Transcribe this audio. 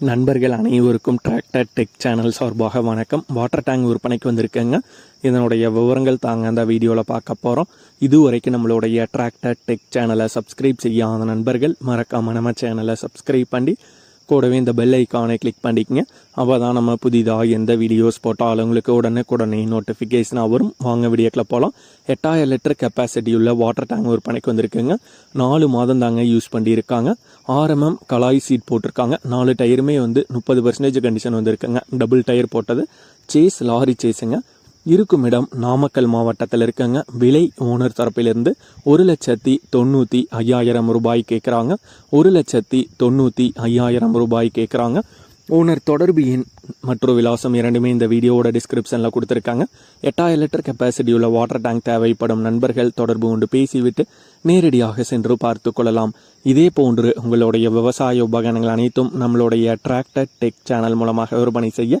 நண்பர்கள் அனைவருக்கும் tractor tech channel சார்பாக வணக்கம். வாட்டர் டேங்க் விற்பனைக்கு வந்திருக்கேங்க. இதனுடைய விவரங்கள் தாங்க அந்த வீடியோவில் பார்க்க போகிறோம் இதுவரைக்கும் நம்மளுடைய டிராக்டர் டெக் சேனலை சப்ஸ்கிரைப் செய்யாத நண்பர்கள் மறக்காம நம்ம சேனலை சப்ஸ்கிரைப் பண்ணி கூடவே இந்த பெல் ஐக்கானை கிளிக் பண்ணிக்கங்க. அப்போ தான் நம்ம புதிதாக எந்த வீடியோஸ் போட்டால் உங்களுக்கு உடனுக்குடனே நோட்டிஃபிகேஷனாக வரும். வாங்க வீடியோக்கில் போகலாம் எட்டாயிரம் லிட்டர் கெப்பாசிட்டி உள்ள வாட்டர் டேங்க் பணிக்கு வந்திருக்குங்க. நாலு மாதம் தாங்க யூஸ் பண்ணியிருக்காங்க. ஆர்எம்எம் கலாய் சீட் போட்டிருக்காங்க. நாலு டயருமே வந்து முப்பது பர்சன்டேஜ் கண்டிஷன் வந்திருக்குங்க. டபுள் டயர் போட்டது. சேஸ் லாரி சேஸுங்க இருக்கும் இடம் நாமக்கல் மாவட்டத்தில் இருக்கங்க. விலை ஓனர் தரப்பிலிருந்து ஒரு லட்சத்தி தொண்ணூற்றி ஐயாயிரம் ரூபாய் கேட்குறாங்க ஒரு லட்சத்தி தொண்ணூற்றி ஐயாயிரம் ரூபாய் கேட்குறாங்க ஓனர் தொடர்பு எண் மற்றும் விலாசம் இரண்டுமே இந்த வீடியோவோட டிஸ்கிரிப்ஷனில் கொடுத்துருக்காங்க. எட்டாயிரம் லிட்டர் கெப்பாசிட்டி உள்ள வாட்டர் டேங்க் தேவைப்படும் நண்பர்கள் தொடர்பு கொண்டு பேசிவிட்டு நேரடியாக சென்று பார்த்து கொள்ளலாம். இதே போன்று உங்களுடைய விவசாய உபகரணங்கள் அனைத்தும் நம்மளுடைய டிராக்டர் டெக் சேனல் மூலமாக விற்பனை செய்ய